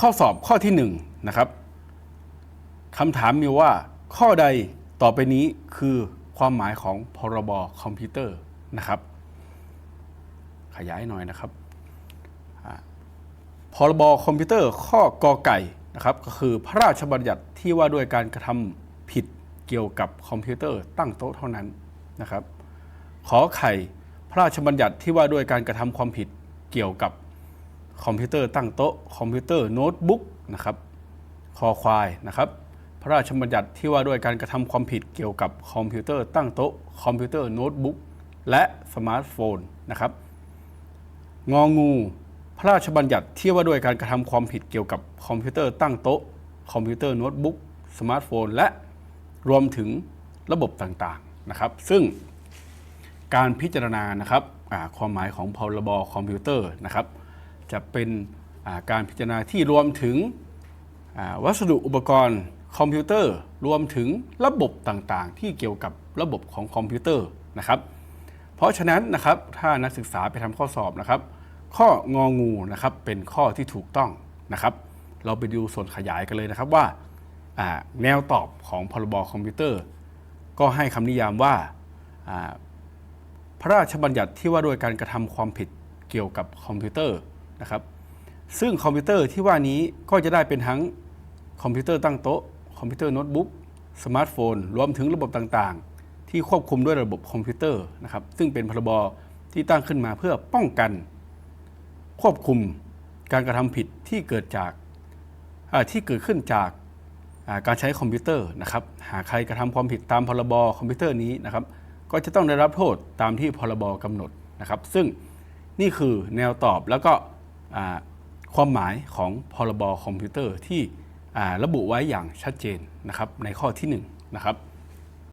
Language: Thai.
ข้อสอบข้อที่1นงนะครับคำถามมีว่า ข้อใดต่อไปนี้คือความหมายของพรบคอมพิวเตอร์นะครับ ขยายหน่อยนะครับพรบคอมพิวเตอร์ข้อกอไก่นะครับก็คือพระราชบัญญัติที่ว่าด้วยการกระทำผิดเกี่ยวกับคอมพิวเตอร์ตั้งโต๊ะเท่านั้นนะครับ ขอไข่พระราชบัญญัติที่ว่าด้วยการกระทำความผิดเกี่ยวกับ คอมพิวเตอร์ตั้งโต๊ะ คอมพิวเตอร์โน้ตบุ๊กนะครับคอควายนะครับพระราชบัญญัติที่ว่าด้วยการกระทำความผิดเกี่ยวกับคอมพิวเตอร์ตั้งโต๊ะ คอมพิวเตอร์โน้ตบุ๊กและสมาร์ทโฟนนะครับงองู พระราชบัญญัติที่ว่าด้วยการกระทำความผิดเกี่ยวกับคอมพิวเตอร์ตั้งโต๊ะ คอมพิวเตอร์โน้ตบุ๊กสมาร์ทโฟน และรวมถึงระบบต่างๆนะครับ ซึ่งการพิจารณานะครับความหมายของพรบคอมพิวเตอร์นะครับ จะเป็นการพิจารณาที่รวมถึงวัสดุอุปกรณ์คอมพิวเตอร์ รวมถึงระบบต่างๆ ที่เกี่ยวกับระบบของคอมพิวเตอร์นะครับ เพราะฉะนั้นนะครับถ้านักศึกษาไปทำข้อสอบนะครับ ข้ององูนะครับเป็นข้อที่ถูกต้องนะครับ เราไปดูส่วนขยายกันเลยนะครับว่าแนวตอบของพรบคอมพิวเตอร์ ก็ให้คำนิยามว่าอ่าพระราชบัญญัติที่ว่าด้วยการกระทำความผิดเกี่ยวกับคอมพิวเตอร์ นะครับ ซึ่งคอมพิวเตอร์ที่ว่านี้ก็จะได้เป็นทั้งคอมพิวเตอร์ตั้งโต๊ะ คอมพิวเตอร์โน้ตบุ๊กสมาร์ทโฟน รวมถึงระบบต่างๆ ที่ควบคุมด้วยระบบคอมพิวเตอร์นะครับ ซึ่งเป็นพรบที่ตั้งขึ้นมาเพื่อป้องกัน ควบคุมการกระทำผิดที่เกิดจากที่เกิดขึ้นจากการใช้คอมพิวเตอร์นะครับ หากใครกระทำความผิดตามพรบคอมพิวเตอร์นี้นะครับ ก็จะต้องได้รับโทษตามที่พรบกำหนดนะครับ ซึ่งนี่คือแนวตอบแล้วก็ ความหมายของพรบคอมพิวเตอร์ที่ระบุไว้อย่างชัดเจนนะครับในข้อที่1นงนะครับ